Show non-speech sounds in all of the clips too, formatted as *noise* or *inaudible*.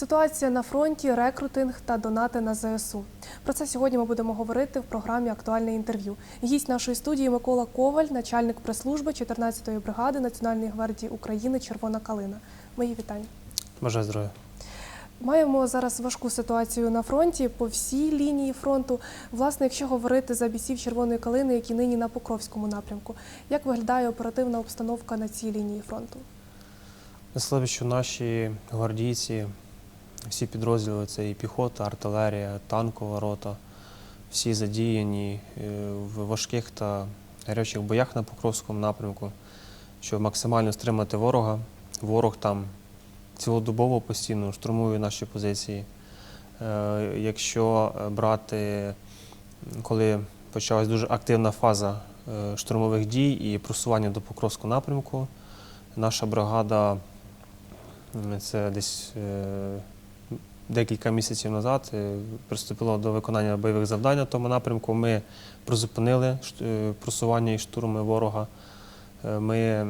Ситуація на фронті, рекрутинг та донати на ЗСУ. Про це сьогодні ми будемо говорити в програмі Актуальне інтерв'ю. Гість нашої студії Микола Коваль, начальник прес-служби 14-ї бригади Національної гвардії України Червона калина. Мої вітання. Бажаю здоров'я. Маємо зараз важку ситуацію на фронті по всій лінії фронту. Власне, якщо говорити за бійців Червоної калини, які нині на Покровському напрямку, як виглядає оперативна обстановка на цій лінії фронту? Наслабі, що наші гвардійці, всі підрозділи це і піхота, артилерія, танкова рота, всі задіяні е, в важких та гарячих боях на Покровському напрямку, щоб максимально стримати ворога. Ворог там цілодобово постійно штурмує наші позиції. Е, Якщо е, брати, коли почалась дуже активна фаза штурмових дій і просування до Покровського напрямку, наша бригада це десь декілька місяців назад е, приступила до виконання бойових завдань на тому напрямку. Ми призупинили е, просування і штурми ворога. Е, Ми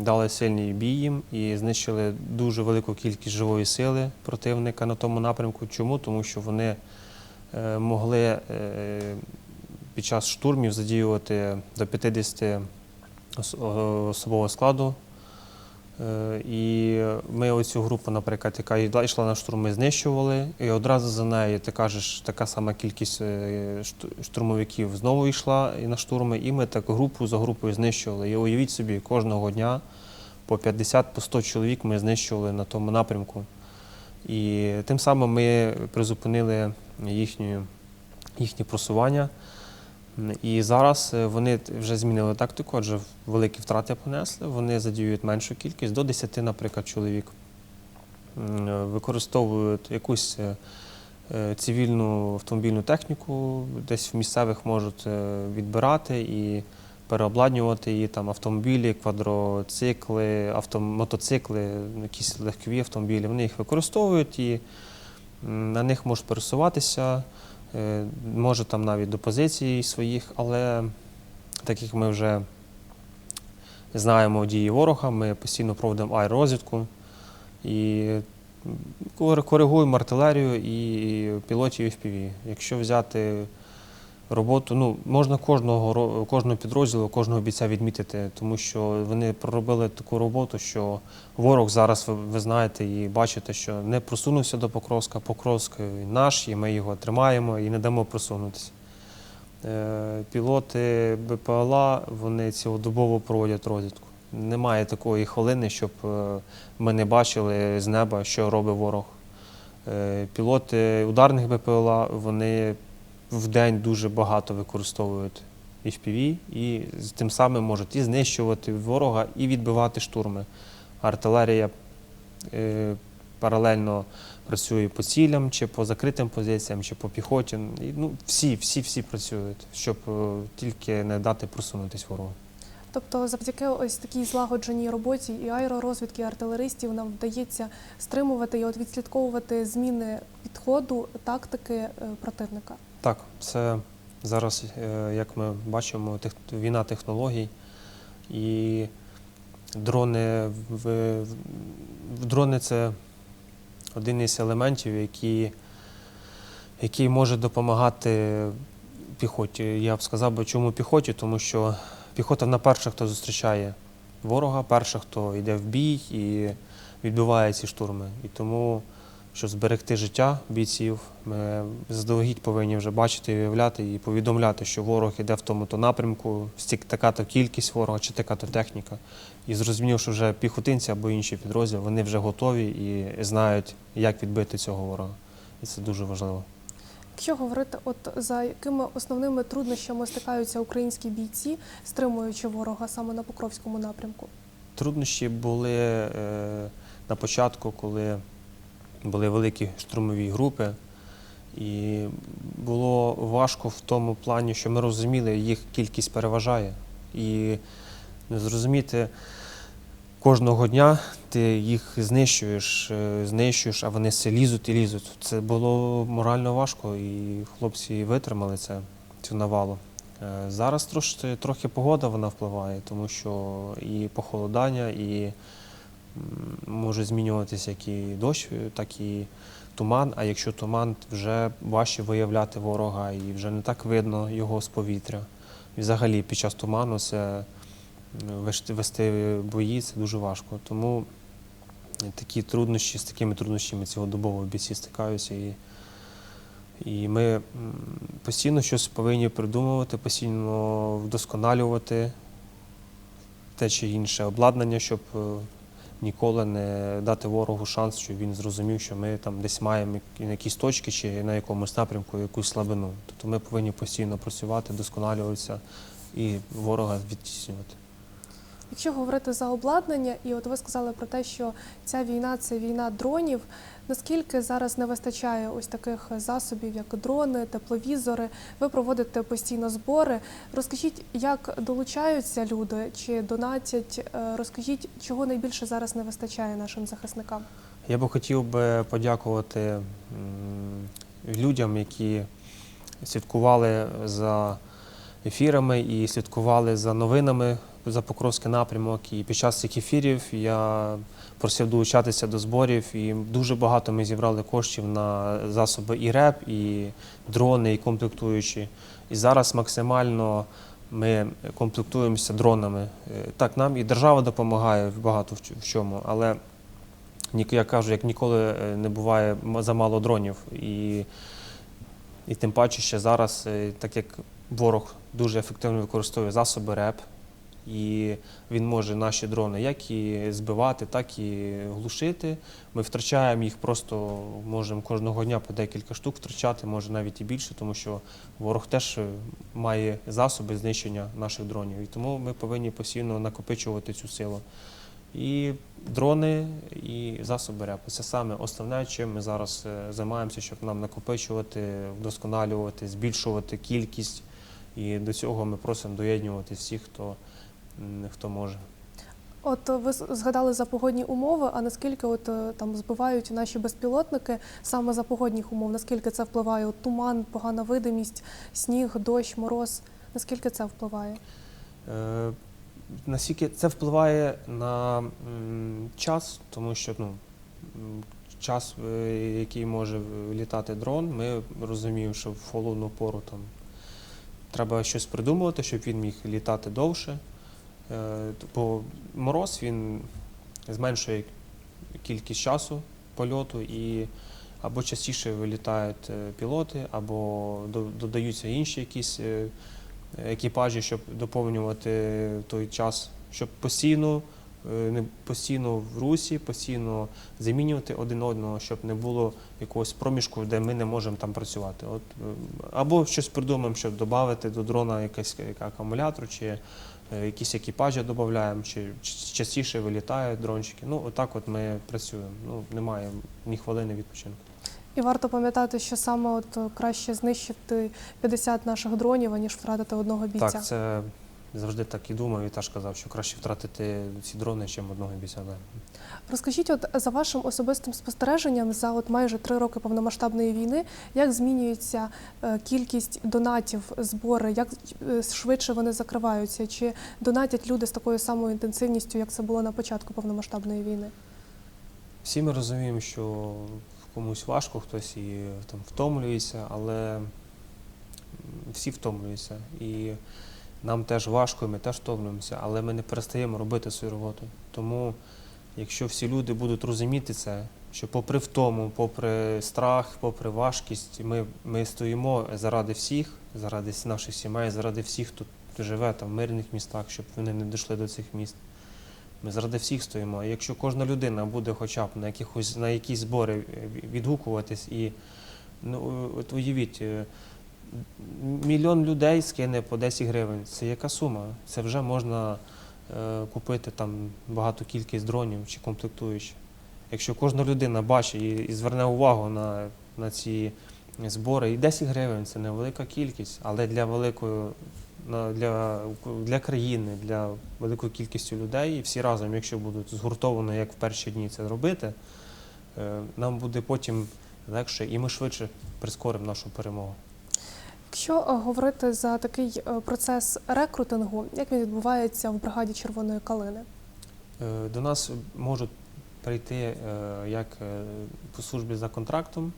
дали сильний бій їм і знищили дуже велику кількість живої сили противника на тому напрямку. Чому? Тому що вони могли під час штурмів задіювати до 50 особового складу. Е, І ми оцю групу, наприклад, яка йшла- на штурм, ми знищували, і одразу за нею ти кажеш, така сама кількість е, штурмовиків знову йшла на штурми, і ми так групу за групою знищували. І уявіть собі, кожного дня по 50 по 100 чоловік ми знищували на тому напрямку. І тим самим ми призупинили їхню, їхнє просування. І зараз е, вони вже змінили тактику, адже великі втрати понесли. Вони задіюють меншу кількість, до 10, наприклад, чоловік. Е, Використовують якусь е, цивільну автомобільну техніку, десь в місцевих можуть відбирати і переобладнювати її там автомобілі, квадроцикли, авто, мотоцикли, якісь легкові автомобілі. Вони їх використовують і на них можуть пересуватися. Е, може там навіть до позицій своїх, але так як ми вже знаємо дії ворога, ми постійно проводимо аеророзвідку і коригуємо артилерію і пілотів FPV. Якщо взяти роботу, ну можна кожного кожного підрозділу, кожного бійця відмітити, тому що вони проробили таку роботу, що ворог зараз ви, ви знаєте і бачите, що не просунувся до Покровська. Покровськ наш, і ми його тримаємо і не дамо просунутися. Е, Пілоти БПЛА вони цілодобово проводять розвідку. Немає такої хвилини, щоб е, ми не бачили з неба, що робить ворог. Е, Пілоти ударних БПЛА вони в день дуже багато використовують FPV і тим самим можуть і знищувати ворога, і відбивати штурми. Артилерія е, паралельно працює по цілям, чи по закритим позиціям, чи по піхоті. І, ну, всі, всі, всі працюють, щоб е, тільки не дати просунутись ворогу. Тобто, завдяки ось такій злагодженій роботі і аеророзвідки, і артилеристів нам вдається стримувати і от відслідковувати зміни підходу, тактики е, противника. Так, це зараз, е, як ми бачимо, війна технологій і дрони дрони це один із елементів, які, який може допомагати піхоті. Я б сказав би, чому піхоті, тому що піхота на перша, хто зустрічає ворога, перша, хто йде в бій і відбиває ці штурми. І тому щоб зберегти життя бійців, ми заздалегідь повинні вже бачити і виявляти і повідомляти, що ворог іде в тому-то напрямку, стільки така-то кількість ворога чи така-то техніка. І зрозумів, що вже піхотинці або інші підрозділи вони вже готові і знають, як відбити цього ворога. І це дуже важливо. Якщо говорити, от за якими основними труднощами стикаються українські бійці, стримуючи ворога саме на Покровському напрямку? Труднощі були е, на початку, коли були великі штурмові групи, і було важко в тому плані, що ми розуміли, їх кількість переважає. І зрозуміти кожного дня ти їх знищуєш, е, знищуєш, а вони все лізуть і лізуть. Це було морально важко, і хлопці витримали це, цю навалу. Е, Зараз трошки, трохи погода вона впливає, тому що і похолодання, і може змінюватися як і дощ, е, так і туман. А якщо туман, вже важче виявляти ворога і вже не так видно його з повітря. І взагалі під час туману це вести- вести бої це дуже важко. Тому такі труднощі, з такими труднощами цілодобово бійці стикаються. І, і ми постійно щось повинні придумувати, постійно вдосконалювати те чи інше обладнання, щоб е, ніколи не дати ворогу шанс, щоб він зрозумів, що ми там десь маємо на якісь точки чи на якомусь напрямку якусь слабину. Тобто ми повинні постійно працювати, досконалюватися і ворога відтіснювати. Якщо говорити за обладнання, і от ви сказали про те, що ця війна це війна дронів. Наскільки зараз не вистачає ось таких засобів, як дрони, тепловізори? Ви проводите постійно збори. Розкажіть, як долучаються люди чи донатять? Е, Розкажіть, чого найбільше зараз не вистачає нашим захисникам? Я би хотів би подякувати людям, які слідкували за ефірами і слідкували за новинами за Покровський напрямок. І під час цих ефірів я просив долучатися до зборів, і дуже багато ми зібрали коштів на засоби і РЕП, і дрони, і комплектуючі. І зараз максимально ми комплектуємося дронами. Е, Так, нам і держава допомагає багато в чому, але я кажу, як ніколи е, не буває замало дронів. І, і тим паче ще зараз, е, так як ворог дуже ефективно використовує засоби РЕП, і він може наші дрони як і збивати, так і глушити. Ми втрачаємо їх просто, можемо кожного дня по декілька штук втрачати, може навіть і більше, тому що ворог теж має засоби знищення наших дронів. І тому ми повинні постійно накопичувати цю силу. І дрони, і засоби РЕП. Це саме основне, чим ми зараз е, займаємося, щоб нам накопичувати, вдосконалювати, збільшувати кількість. І до цього ми просимо доєднувати всіх, хто, хто може. От ви згадали за погодні умови. А наскільки от е, там збивають наші безпілотники саме за погодних умов? Наскільки це впливає? От туман, погана видимість, сніг, дощ, мороз. Наскільки це впливає? Е, Наскільки це впливає на м, час, тому що ну, час, е, який може літати дрон, ми розуміємо, що в холодну пору там треба щось придумувати, щоб він міг літати довше. Е, Бо мороз він зменшує кількість часу польоту і або частіше вилітають е, пілоти, або додаються інші якісь е, екіпажі, щоб доповнювати той час, щоб постійно, е, не постійно в русі, постійно замінювати один одного, щоб не було якогось проміжку, де ми не можемо там працювати. От, е, або щось придумаємо, щоб додати до дрона якийсь як акумулятор, чи е, якісь екіпажі додаємо, чи частіше вилітають дрончики. Ну, отак от ми працюємо. Ну, немає ні хвилини відпочинку. І варто пам'ятати, що саме от е, краще знищити 50 наших дронів, аніж втратити одного бійця. Так, це завжди так і думав, і теж казав, що краще втратити ці дрони, чим одного бійця. Розкажіть, от за вашим особистим спостереженням, за от майже три роки повномасштабної війни, як змінюється е, кількість донатів, збори, як е, швидше вони закриваються? Чи донатять люди з такою самою інтенсивністю, як це було на початку повномасштабної війни? Всі ми розуміємо, що комусь важко, хтось і там втомлюється, але всі втомлюються. І нам теж важко, ми теж втомлюємося, але ми не перестаємо робити свою роботу. Тому, якщо всі люди будуть розуміти це, що попри втому, попри страх, попри важкість, ми, ми стоїмо заради всіх, заради наших сімей, заради всіх, хто живе там в мирних містах, щоб вони не дійшли до цих міст. Ми заради всіх стоїмо. І якщо кожна людина буде хоча б на якихось на якісь збори відгукуватись і ну от уявіть, е, мільйон людей скине по 10 гривень. Це яка сума? Це вже можна е, купити там багату кількість дронів чи комплектуючих. Якщо кожна людина бачить і, і зверне увагу на, на ці збори, і 10 гривень це невелика кількість, але для великої для, для країни, для великої кількості людей, і всі разом, якщо будуть згуртовано, як в перші дні це робити, е, нам буде потім легше і ми швидше прискоримо нашу перемогу. Якщо е, говорити за такий е, процес рекрутингу, як він відбувається в бригаді Червоної калини? Е, До нас можуть прийти як по службі за контрактом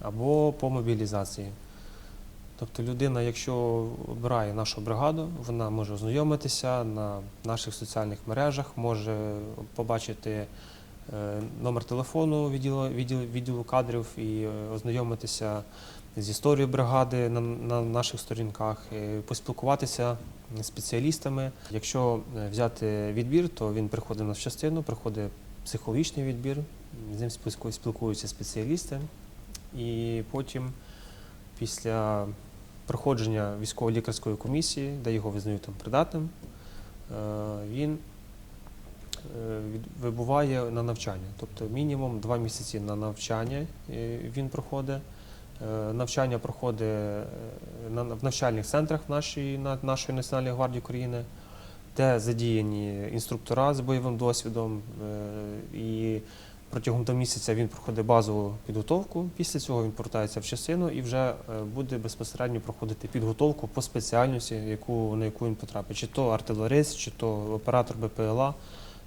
або по мобілізації. Тобто людина, якщо обирає нашу бригаду, вона може ознайомитися на наших соціальних мережах, може побачити номер телефону відділу, відділу, кадрів і ознайомитися з історією бригади на, на наших сторінках, е, поспілкуватися з спеціалістами. Якщо е, взяти відбір, то він приходить на частину, приходить психологічний відбір, з ним спілку- спілкуються спеціалісти, і потім після проходження військово-лікарської комісії, де його визнають там придатним, е, він вибуває на навчання. Тобто мінімум два місяці на навчання він проходить. Е, Навчання проходить е, в навчальних центрах нашої, на- нашої Національної гвардії України, де задіяні інструктора з бойовим досвідом. е, І протягом того місяця він проходить базову підготовку. Після цього він повертається в частину і вже буде безпосередньо проходити підготовку по спеціальності, яку, на яку він потрапить. Чи то артилерист, чи то оператор БПЛА,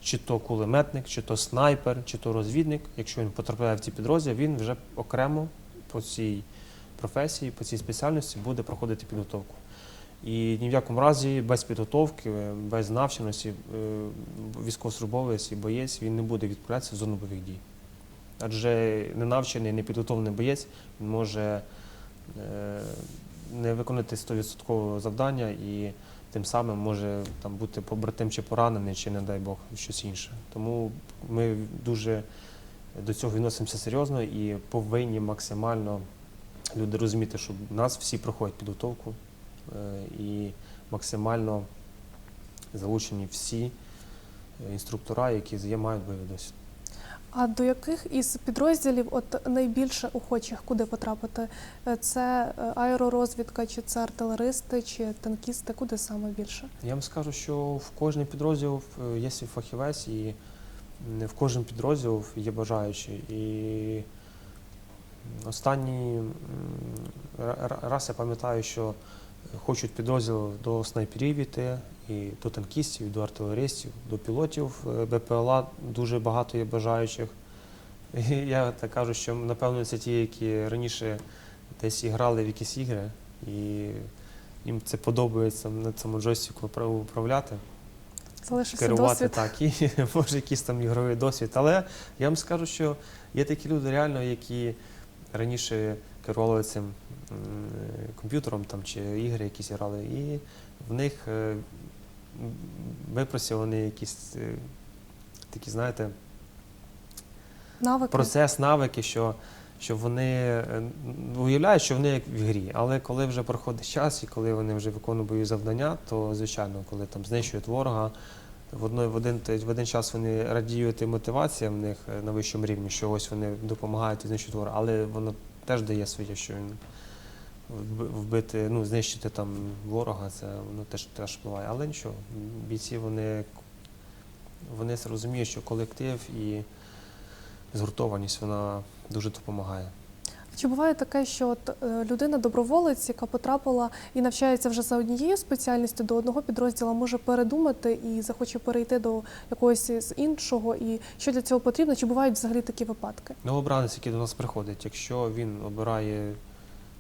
чи то кулеметник, чи то снайпер, чи то розвідник. Якщо він потрапляє в ці підрозділи, він вже окремо по цій професії, по цій спеціальності буде проходити підготовку. І ні в якому разі без підготовки, без навченості е, військовослужбовець і боєць він не буде відправлятися в зону бойових дій. Адже ненавчений, непідготовлений боєць він може е, не виконати 100% завдання і тим самим може там, бути побратим чи поранений, чи, не дай Бог, щось інше. Тому ми дуже до цього відносимося серйозно і повинні максимально люди розуміти, що в нас всі проходять підготовку е, і максимально залучені всі е, інструктора, які є, мають бойовий досвід. А до яких із підрозділів от найбільше охочих куди потрапити? Е, Це аеророзвідка, чи це артилеристи, чи танкісти? Куди саме більше? Я вам скажу, що в кожній підрозділ є свій фахівець, і м, в кожному підрозділі є бажаючі. І останній раз я пам'ятаю, що хочуть підрозділ до снайперів іти, і до танкістів, і до артилеристів, до пілотів е, БПЛА дуже багато є бажаючих. *laughs* І я так кажу, що напевно це ті, які раніше десь грали в якісь ігри, і їм це подобається на цьому джойстику управляти, Залишився керувати досвід. так, і *laughs* може якийсь там ігровий досвід. Але я вам скажу, що є такі люди реально, які раніше керували цим комп'ютером там, чи ігри якісь грали, і в них е, випросили вони якісь е, такі, знаєте, Навики. процес, навики, що, що вони е, уявляють, що вони як в грі. Але коли вже проходить час і коли вони вже виконують бойові завдання, то звичайно, коли там знищують ворога, в, одно, в, один, в один час вони радіють і мотивація в них е, на вищому рівні, що ось вони допомагають і знищують ворога, але воно теж дає своє, що він вбити, ну, знищити там ворога, це воно теж теж впливає. Але нічого, бійці вони, вони розуміють, що колектив і згуртованість вона дуже допомагає. Чи буває таке, що от, е, людина доброволець, яка потрапила і навчається вже за однією спеціальністю до одного підрозділу, може передумати і захоче перейти до якогось з іншого? І що для цього потрібно? Чи бувають взагалі такі випадки? Новобранець, який до нас приходить, якщо він обирає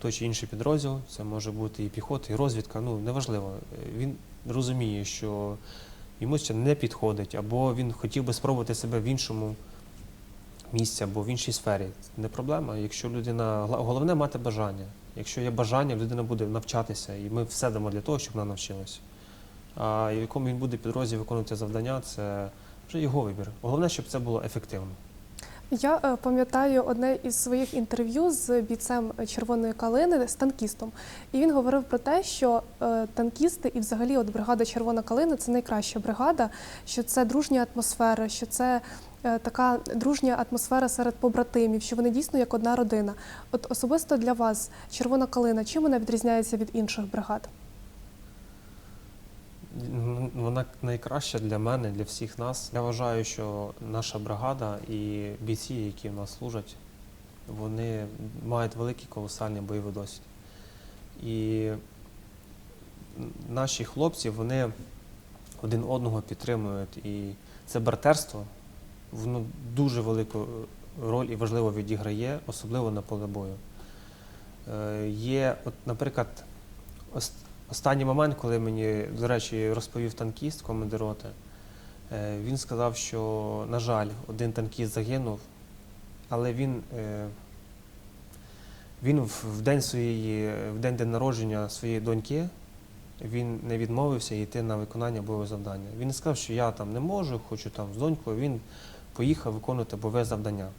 той чи інший підрозділ, це може бути і піхота, і розвідка, ну неважливо. Він розуміє, що йому це не підходить, або він хотів би спробувати себе в іншому місці або в іншій сфері. Не проблема. Якщо людина головне мати бажання. Якщо є бажання, людина буде навчатися, і ми все дамо для того, щоб вона навчилася. А в якому він буде підрозділ виконувати завдання, це вже його вибір. Головне, щоб це було ефективно. Я е, пам'ятаю одне із своїх інтерв'ю з бійцем Червоної калини з танкістом. І він говорив про те, що е, танкісти і взагалі от бригада Червона калина це найкраща бригада, що це дружня атмосфера, що це така дружня атмосфера серед побратимів, що вони дійсно як одна родина. От особисто для вас Червона калина, чим вона відрізняється від інших бригад? Вона найкраща для мене, для всіх нас. Я вважаю, що наша бригада і бійці, які в нас служать, вони мають великий колосальний бойовий досвід. І наші хлопці, вони один одного підтримують. І це братерство, воно дуже велику роль і важливо відіграє, особливо на поле бою. Е, Є, от, наприклад, ос- останній момент, коли мені, до речі, розповів танкіст, командир роти, е, він сказав, що, на жаль, один танкіст загинув, але він, е, він в день своєї, в день день народження своєї доньки він не відмовився йти на виконання бойового завдання. Він сказав, що я там не можу, хочу там з донькою. Він поїхав виконувати бойове завдання.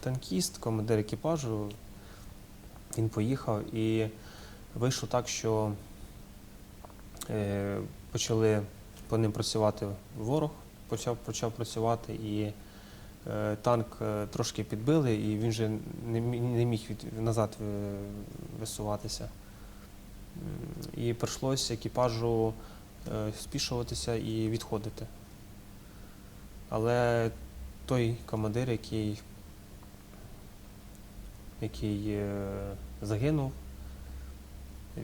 Танкіст, командир екіпажу, він поїхав і вийшло так, що е, почали по ним працювати ворог, почав, почав працювати і е, танк е, трошки підбили, і він вже не, не міг від, назад е, висуватися. І прийшлося екіпажу е, спішуватися і відходити. Але той командир, який, який е, загинув,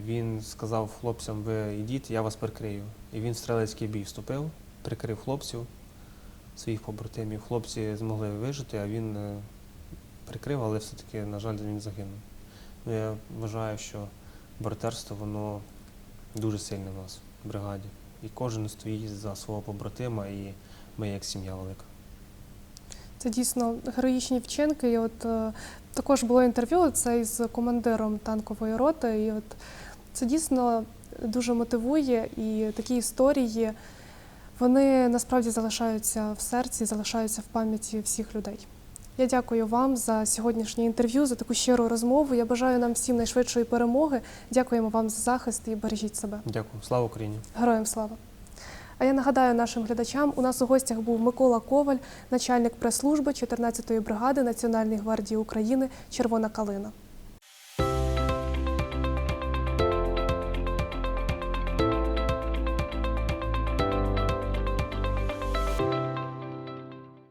він сказав хлопцям, ви йдіть, я вас прикрию. І він в стрілецький бій вступив, прикрив хлопців, своїх побратимів. Хлопці змогли вижити, а він е, прикрив, але все-таки, на жаль, він загинув. Ну, я вважаю, що братерство воно дуже сильне в нас в бригаді. І кожен стоїть за свого побратима, і ми як сім'я велика. Це дійсно героїчні вчинки. І от е, також було інтерв'ю це із командиром танкової роти. І от це дійсно дуже мотивує. І такі історії вони насправді залишаються в серці, залишаються в пам'яті всіх людей. Я дякую вам за сьогоднішнє інтерв'ю, за таку щиру розмову. Я бажаю нам всім найшвидшої перемоги. Дякуємо вам за захист і бережіть себе. Дякую. Слава Україні! Героям слава! А я нагадаю нашим глядачам, у нас у гостях був Микола Коваль, начальник прес-служби 14-ї бригади Національної гвардії України Червона калина.